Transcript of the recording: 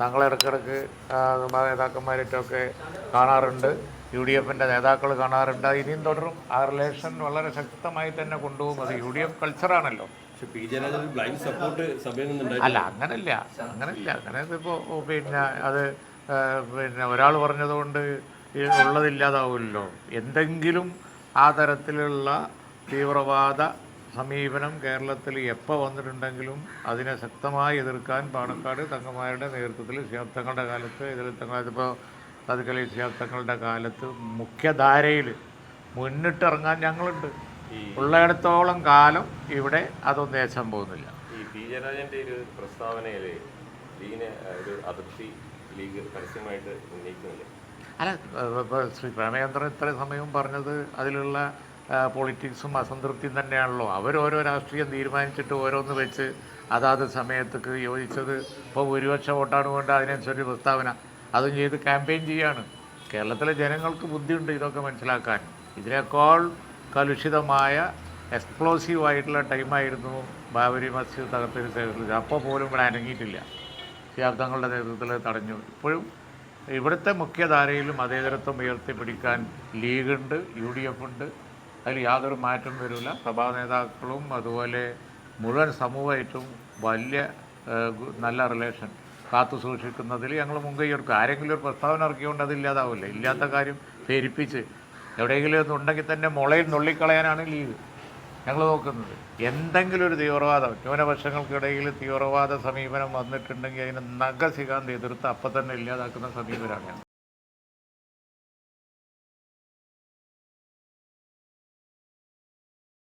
തങ്ങൾ ഇടയ്ക്കിടയ്ക്ക് നേതാക്കന്മാരായിട്ടൊക്കെ കാണാറുണ്ട്. U D എഫിന്റെ നേതാക്കൾ കാണാറുണ്ട്. ഇനിയും തുടരും. ആ റിലേഷൻ വളരെ ശക്തമായി തന്നെ കൊണ്ടുപോകും. അത് യു ഡി എഫ് കൾച്ചറാണല്ലോ അല്ല അങ്ങനല്ല. അങ്ങനല്ല. അങ്ങനെ ഇപ്പോൾ പിന്നെ അത് പിന്നെ ഒരാൾ പറഞ്ഞതുകൊണ്ട് ഉള്ളതില്ലാതാവുമല്ലോ. എന്തെങ്കിലും ആ തരത്തിലുള്ള തീവ്രവാദ സമീപനം കേരളത്തിൽ എപ്പോൾ വന്നിട്ടുണ്ടെങ്കിലും അതിനെ ശക്തമായി എതിർക്കാൻ പാണക്കാട് തങ്ങന്മാരുടെ നേതൃത്വത്തിൽ ശിഹാബ് തങ്ങളുടെ കാലത്ത് ഇതിൽ തങ്ങൾ ഇപ്പോൾ തതുക്കലി ശിഹാബ് തങ്ങളുടെ കാലത്ത് മുഖ്യധാരയിൽ മുന്നിട്ടിറങ്ങാൻ ഞങ്ങളുണ്ട്. ഉള്ളിടത്തോളം കാലം ഇവിടെ അതൊന്നും ഏശാൻ പോകുന്നില്ല. ഈ പി ജയരാജന്റെ ഒരു പ്രസ്താവനയിൽ ലീഗിന് ഒരു അതിർത്തി ലീഗ് പരസ്യമായിട്ട് ഉന്നയിക്കുന്നില്ല? അല്ല ഇപ്പോൾ ശ്രീ പ്രേമചന്ദ്രൻ ഇത്ര സമയവും പറഞ്ഞത് അതിലുള്ള പൊളിറ്റിക്സും അസംതൃപ്തിയും തന്നെയാണല്ലോ. അവരോരോ രാഷ്ട്രീയം തീരുമാനിച്ചിട്ട് ഓരോന്ന് വെച്ച് അതാത് സമയത്തേക്ക് യോജിച്ചത് ഇപ്പോൾ ഭൂരിപക്ഷ വോട്ടാണ് വേണ്ട അതിനനുസരിച്ച് പ്രസ്താവന. അതും ചെയ്ത് ക്യാമ്പയിൻ ചെയ്യാണ്. കേരളത്തിലെ ജനങ്ങൾക്ക് ബുദ്ധിയുണ്ട് ഇതൊക്കെ മനസ്സിലാക്കാൻ. ഇതിനേക്കാൾ കലുഷിതമായ എക്സ്പ്ലോസീവ് ആയിട്ടുള്ള ടൈമായിരുന്നു ബാബരി മസ്ജിദ് തകർത്തതിന് ശേഷം. അപ്പോൾ പോലും ഇവിടെ അനങ്ങിയിട്ടില്ല. ശാബ്ദങ്ങളുടെ നേതൃത്വത്തിൽ തടഞ്ഞു. ഇപ്പോഴും ഇവിടുത്തെ മുഖ്യധാരയിലും മതേതരത്വം ഉയർത്തിപ്പിടിക്കാൻ ലീഗുണ്ട് യു ഡി എഫ് ഉണ്ട്. അതിൽ യാതൊരു മാറ്റം വരില്ല സഭാ നേതാക്കളും അതുപോലെ മുഴുവൻ സമൂഹമായിട്ടും വലിയ നല്ല റിലേഷൻ കാത്തു സൂക്ഷിക്കുന്നതിൽ ഞങ്ങൾ മുൻകൈ എടുക്കും. ആരെങ്കിലും ഒരു പ്രസ്താവന ഇറക്കിക്കൊണ്ട് അതില്ലാതാവില്ല ഇല്ലാത്ത കാര്യം പേരിപ്പിച്ച് എവിടെയെങ്കിലും ഒന്നുണ്ടെങ്കിൽ തന്നെ മുളയിൽ നുള്ളിക്കളയാനാണ് ലീഗ് ഞങ്ങൾ നോക്കുന്നത്. എന്തെങ്കിലും ഒരു തീവ്രവാദം ന്യൂനപക്ഷങ്ങൾക്കിടയിൽ തീവ്രവാദ സമീപനം വന്നിട്ടുണ്ടെങ്കിൽ അതിനെ നഗസികാന്ത് എതിർത്ത് അപ്പം തന്നെ ഇല്ലാതാക്കുന്ന സമീപനമാണ്